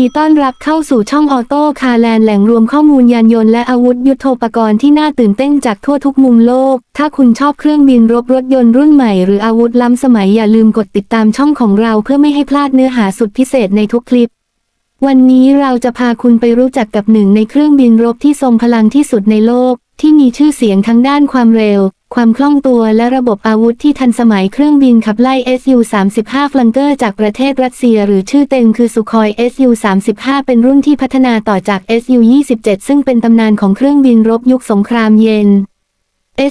ีต้อนรับเข้าสู่ช่องออโต้คาแลนด์แหล่งรวมข้อมูลยานยนต์และอาวุธยุโทโธปกรณ์ที่น่าตื่นเต้นจากทั่วทุกมุมโลก ถ้าคุณชอบเครื่องบินรบรถยนต์รุ่นใหม่หรืออาวุธล้ำสมัยอย่าลืมกดติดตามช่องของเราเพื่อไม่ให้พลาดเนื้อหาสุดพิเศษในทุกคลิป วันนี้เราจะพาคุณไปรู้จักกับหนึ่งในเครื่องบินรบที่ทรงพลังที่สุดในโลก ที่มีชื่อเสียงทั้งด้านความเร็ว ความคล่องตัวและระบบอาวุธที่ทันสมัยเครื่องบินขับไล่ Su-35 ฟลังเกอร์จากประเทศรัสเซีย หรือชื่อเต็มคือสุคอย Su-35 เป็นรุ่นที่พัฒนาต่อจาก Su-27 ซึ่งเป็นตำนานของเครื่องบินรบยุคสงครามเย็น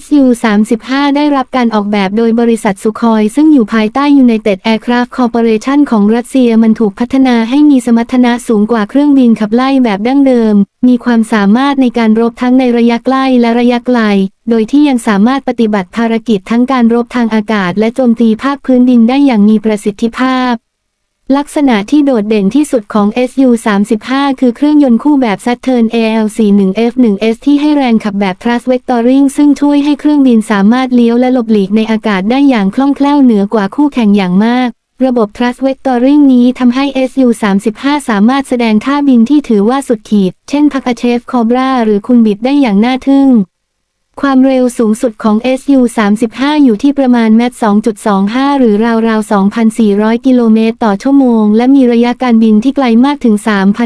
Su-35 ได้รับการออกแบบโดยบริษัทสุคอยซึ่งอยู่ภายใต้ United Aircraft Corporation ของรัสเซียมันถูกพัฒนาให้มีสมรรถนะสูงกว่าเครื่องบินขับไล่แบบดั้งเดิม มีความสามารถในการรบทั้งในระยะใกล้และระยะไกล โดยที่ยังสามารถปฏิบัติภารกิจทั้งการรบทางอากาศและโจมตีภาคพื้นดินได้อย่างมีประสิทธิภาพ ลักษณะที่โดดเด่นที่สุดของ Su-35 คือเครื่องยนต์คู่แบบ Saturn AL41F1S ที่ให้แรงขับแบบ thrust vectoring ซึ่งช่วยให้เครื่องบินสามารถเลี้ยวและหลบหลีกในอากาศได้อย่างคล่องแคล่วเหนือกว่าคู่แข่งอย่างมาก ระบบ thrust vectoring นี้ทำให้ Su-35 สามารถแสดงท่าบินที่ถือว่าสุดขีด เช่นพักเชฟคอบราหรือคุณบิดได้อย่างน่าทึ่ง ความเร็วสูงสุดของ Su-35 อยู่ที่ประมาณแมต2.25 หรือราวๆ 2,400 กิโลเมตรต่อชั่วโมง และมีระยะการบินที่ไกลมากถึง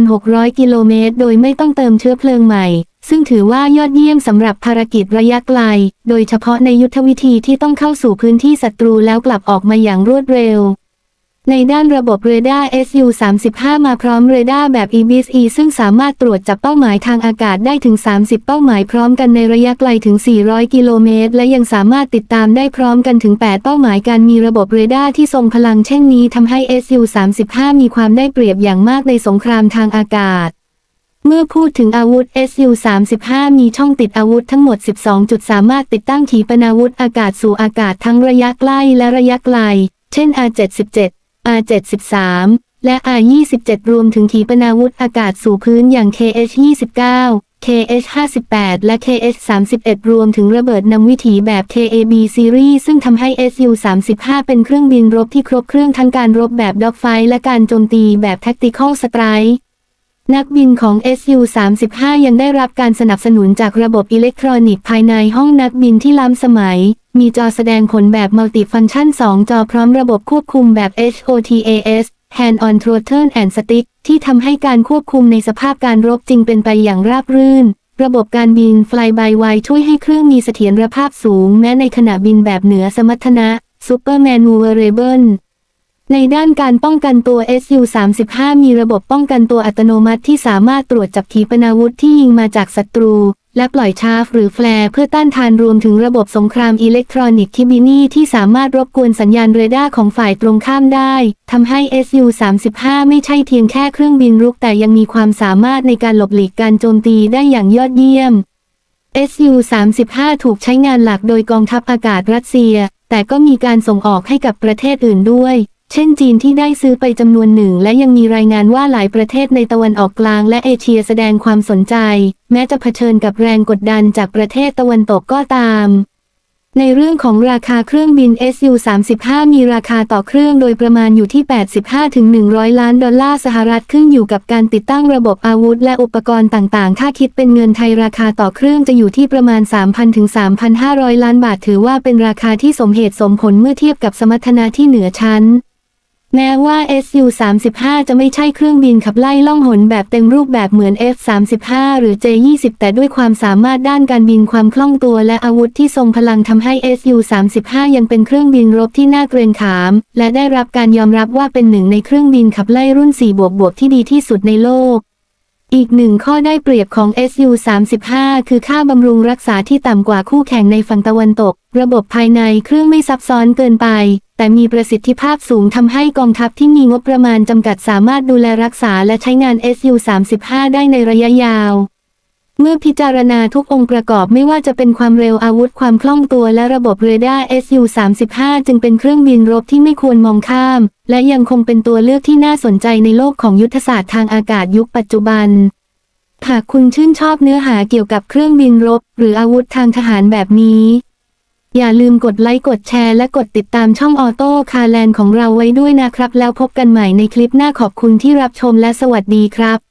3,600 กิโลเมตร โดยไม่ต้องเติมเชื้อเพลิงใหม่ ซึ่งถือว่ายอดเยี่ยมสำหรับภารกิจระยะไกล โดยเฉพาะในยุทธวิธีที่ต้องเข้าสู่พื้นที่ศัตรูแล้วกลับออกมาอย่างรวดเร็ว ในด้านระบบเรดาร์ Su-35 มาพร้อมเรดาร์แบบ EBSE ซึ่งสามารถตรวจจับเป้าหมายทางอากาศได้ถึง 30 เป้าหมายพร้อมกันในระยะไกลถึง 400 กิโลเมตร และยังสามารถติดตามได้พร้อมกันถึง 8 เป้าหมายการมีระบบเรดาร์ที่ทรงพลังเช่นนี้ทำให้ Su-35 มีความได้เปรียบอย่างมากในสงครามทางอากาศเมื่อพูดถึงอาวุธ Su-35 มีช่องติดอาวุธทั้งหมด 12 จุดสามารถติดตั้งขีปนาวุธอากาศสู่อากาศทั้งระยะใกล้และระยะไกล เช่น R77 R73 และ R27 รวมถึงขีปนาวุธอากาศสู่พื้นอย่าง KH29 KH58 และ KH31 รวมถึงระเบิดนำวิถีแบบ KAB Series ซึ่งทำให้ Su-35 เป็นเครื่องบินรบที่ครบเครื่องทั้งการรบแบบด็อกไฟและการโจมตีแบบ Tactical Strike นักบินของ Su-35 ยังได้รับการสนับสนุนจากระบบอิเล็กทรอนิกส์ภายในห้องนักบินที่ล้ำสมัย มีจอแสดงผลแบบมัลติฟังชัน 2 จอพร้อมระบบควบคุมแบบ HOTAS Hand on Throttle and Stick ที่ทำให้การควบคุมในสภาพการรบจริงเป็นไปอย่างราบรื่น ระบบการบิน Fly by Wire ช่วยให้เครื่องมีเสถียรภาพสูง แม้ในขณะบินแบบเหนือสมรรถนะ Super Maneuverable ในด้านการป้องกันตัว Su-35 มีระบบป้องกันตัวอัตโนมัติที่สามารถตรวจจับขีปนาวุธที่ยิงมาจากศัตรู และปล่อยชาร์ฟหรือแฟร์เพื่อต้านทานรวมถึงระบบสงครามอิเล็กทรอนิกส์คิบินีที่สามารถรบกวนสัญญาณเรดาร์ของฝ่ายตรงข้ามได้ทำให้ Su-35 ไม่ใช่เพียงแค่เครื่องบินรุกแต่ยังมีความสามารถในการหลบหลีกการโจมตีได้อย่างยอดเยี่ยม Su-35 ถูกใช้งานหลักโดยกองทัพอากาศรัสเซีย แต่ก็มีการส่งออกให้กับประเทศอื่นด้วย เช่นจีนที่ได้ซื้อไปจำนวนหนึ่ง และยังมีรายงานว่าหลายประเทศในตะวันออกกลางและเอเชียแสดงความสนใจ แม้จะเผชิญกับแรงกดดันจากประเทศตะวันตกก็ตาม ในเรื่องของราคาเครื่องบิน Su-35 มีราคาต่อเครื่องโดยประมาณอยู่ที่ 85-100 ล้านดอลลาร์สหรัฐขึ้นอยู่กับการติดตั้งระบบอาวุธ และอุปกรณ์ต่างๆ ถ้าคิดเป็นเงินไทยราคาต่อเครื่องจะอยู่ที่ประมาณ 3,000-3,500 ล้านบาทถือว่าเป็นราคาที่สมเหตุสมผลเมื่อเทียบกับสมรรถนะที่เหนือชั้น แม้ว่า Su-35 จะไม่ใช่เครื่องบินขับไล่ล่องหนแบบเต็มรูปแบบเหมือน F-35 หรือ J-20 แต่ด้วยความสามารถด้านการบินความคล่องตัวและอาวุธที่ทรงพลังทำให้ Su-35 ยังเป็นเครื่องบินรบที่น่าเกรงขาม และได้รับการยอมรับว่าเป็นหนึ่งในเครื่องบินขับไล่รุ่น 4 บวกบวกที่ดีที่สุดในโลก อีกหนึ่งข้อได้เปรียบของ Su-35 คือค่าบำรุงรักษาที่ต่ำกว่าคู่แข่งในฝั่งตะวันตก ระบบภายในเครื่องไม่ซับซ้อนเกินไป แต่มีประสิทธิภาพสูงทำให้กองทัพที่มีงบประมาณจำกัดสามารถดูแลรักษาและใช้งาน Su-35 ได้ในระยะยาว เมื่อพิจารณาทุกองค์ประกอบไม่ว่าจะเป็นความเร็วอาวุธความคล่องตัวและระบบเรดาร์ Su-35 จึงเป็นเครื่องบินรบที่ไม่ควรมองข้าม และยังคงเป็นตัวเลือกที่น่าสนใจในโลกของยุทธศาสตร์ทางอากาศยุคปัจจุบัน หากคุณชื่นชอบเนื้อหาเกี่ยวกับเครื่องบินรบ หรืออาวุธทางทหารแบบนี้ อย่าลืมกดไลค์กดแชร์และกดติดตามช่องออโต้คาแลนของเราไว้ด้วยนะครับ แล้วพบกันใหม่ในคลิปหน้าขอบคุณที่รับชมและสวัสดีครับ